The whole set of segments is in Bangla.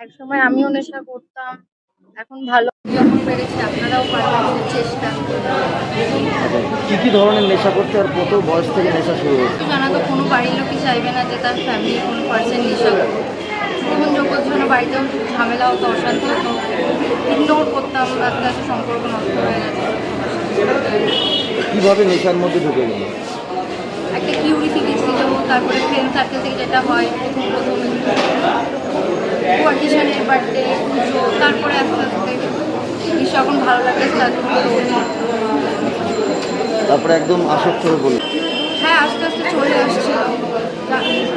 একসময় আমিও নেশা করতাম। এখন ভালো যখন পেরেছি আপনারাও পারবেন চেষ্টা। কী কী ধরনের নেশা করতে আর কত বয়স থেকে নেশা শুরু হয়েছে? জানা তো কোনো বাড়ির লোকই চাইবে না যে তার ফ্যামিলির কোনো পার্সেন্ট নেশা করুক। গ্রহণযোগ্যর জন্য বাড়িতেও ঝামেলা হতো অশান্তি হতো ইগনোর করতাম আস্তে আস্তে সম্পর্ক নষ্ট হয়ে গেছে কীভাবে নেশার মধ্যে ঢুকে গেল? একটা কিউরিসিটি ছিল তারপরে ফ্রেন্ড সার্কেল থেকে যেটা হয় প্রথম প্রথম। বার্থডে পুজো তারপরে আস্তে আস্তে জিনিস যখন ভালো করল তারপরে একদম আসক্ত হয়ে বলল হ্যাঁ আস্তে আস্তে চলে আসছে।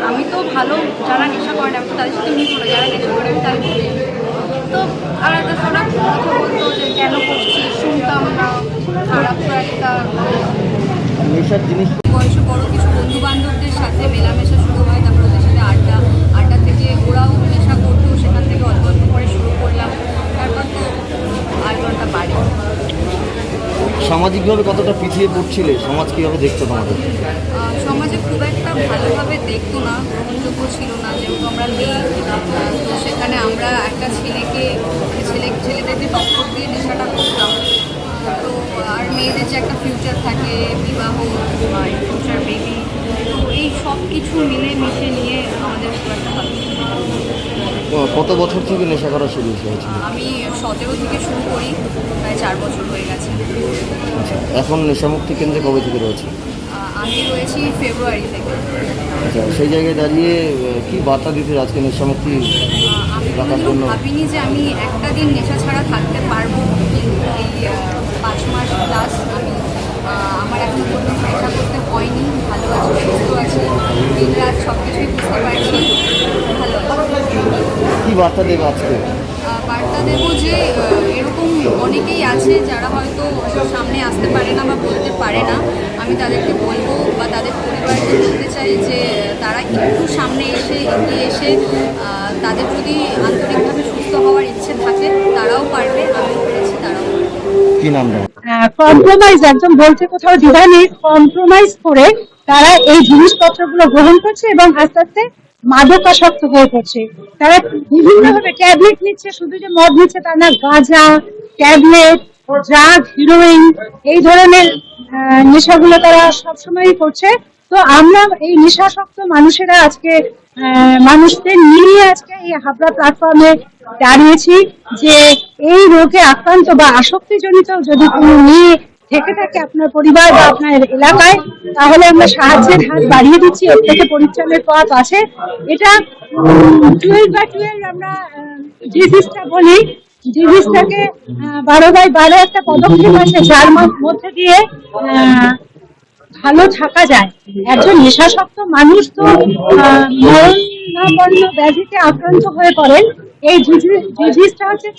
আমি তো ভালো যারা নেশা করে না আমি তো তাদের সাথে মিট করি যারা নেশা করে আমি তাদের তো আর একটা ওরা কথা বলতো যে কেন করছি শুনতাম না খারাপ একটা নেশার জিনিস বয়সে বড় কিছু বন্ধু বান্ধবদের সাথে মেলামেশা শুরু হয় তারপর ওদের সাথে আড্ডা আড্ডা থেকে ওরাও নেশা করতো সেখান থেকে অল্প অল্প করে শুরু করলাম তারপর তো আগ্রহটা বাড়ে সামাজিকভাবে কতটা পিছিয়ে পড়ছিলে? সমাজ কীভাবে দেখতো তোমাদের? সমাজে খুব একটা ভালোভাবে দেখতো না, গ্রহণযোগ্য ছিল না, যেহেতু আমরা মেয়ে তো সেখানে আমরা একটা ছেলেকে ছেলে ছেলেদেরকে টক্কর দিয়ে নেশাটা করতাম, তো আর মেয়েদের যে একটা ফিউচার থাকে, বিবাহ ফিউচার বেবি তো এই সব কিছু মিলে মিশে নিয়ে আমাদের খুব একটা ভালো কত বছর থেকে নেশা করা শুরু হয়েছে? আমি সতেরো থেকে শুরু করি প্রায় চার বছর হয়ে গেছে। আচ্ছা এখন নেশামুক্তি কেন্দ্রে কবে থেকে রয়েছে? আমি রয়েছি ফেব্রুয়ারি থেকে। আচ্ছা সেই জায়গায় দাঁড়িয়ে কি বার্তা দিতে আজকে নেশামুক্তি রাখার জন্য? ভাবিনি যে আমি একটা দিন নেশা ছাড়া থাকতে পারব। এই পাঁচ মাস প্লাস আমি আমার এখন পর্যন্ত নেশা করতে হয়নি। ভালো আছি সুস্থ আছি। দিন রাত সব কিছুই বুঝতে পারছি। কি বার্তা দেবে আজকে? বার্তা দেবো যে এরকম অনেকেই আছে যারা হয়তো সামনে আসতে পারে না বা বলতে পারে না। আমি তাদেরকে বলব বা তাদের পরিবারকে বলতে চাই যে তারা একটু সামনে এসে এগিয়ে এসে আহ, তাদের যদি আন্তরিকভাবে সুস্থ হওয়ার ইচ্ছে থাকে তারাও পারবে আমি পেরেছি তারাও কি নাম কম্প্রোমাইজ একদম বলতে কোথাও দ্বিধা নেই কম্প্রোমাইজ করে তারা এই জিনিসপত্রগুলো গ্রহণ করছে এবং আস্তে আস্তে মাদকাসক্ত হয়ে পড়ছে। তারা বিভিন্নভাবে ট্যাবলেট নিচ্ছে, শুধু যে মদ নিচ্ছে তা না, গাঁজা, ট্যাবলেট, ড্রাগ, হিরোইন, এই ধরনের নেশাগুলো তারা সবসময়ই করছে। তো আমরা এই নেশাসক্ত মানুষেরা আজকে মানুষদের নিয়ে আজকে এই হাবড়া প্ল্যাটফর্মে দাঁড়িয়েছি যে এই রোগে আক্রান্ত বা আসক্তিজনিত যদি কোনো মেয়ে থেকে থাকে আপনার পরিবার বা আপনার এলাকায়, তাহলে আমরা সাহায্যের হাত বাড়িয়ে দিচ্ছি এর থেকে পরিত্রাণের পথ আছে। এটা টুয়েলভ বাই টুয়েলভ আমরা ডিজিজটা বলি ডিজিজটাকে বারো বাই বারো একটা পদক্ষেপ আছে, যার মধ্যে দিয়ে ভালো থাকা যায়। একজন নেশাসক্ত মানুষ তো মরণাপন্ন ব্যাধিতে আক্রান্ত হয়ে পড়েন। এই ডিজিজটা হচ্ছে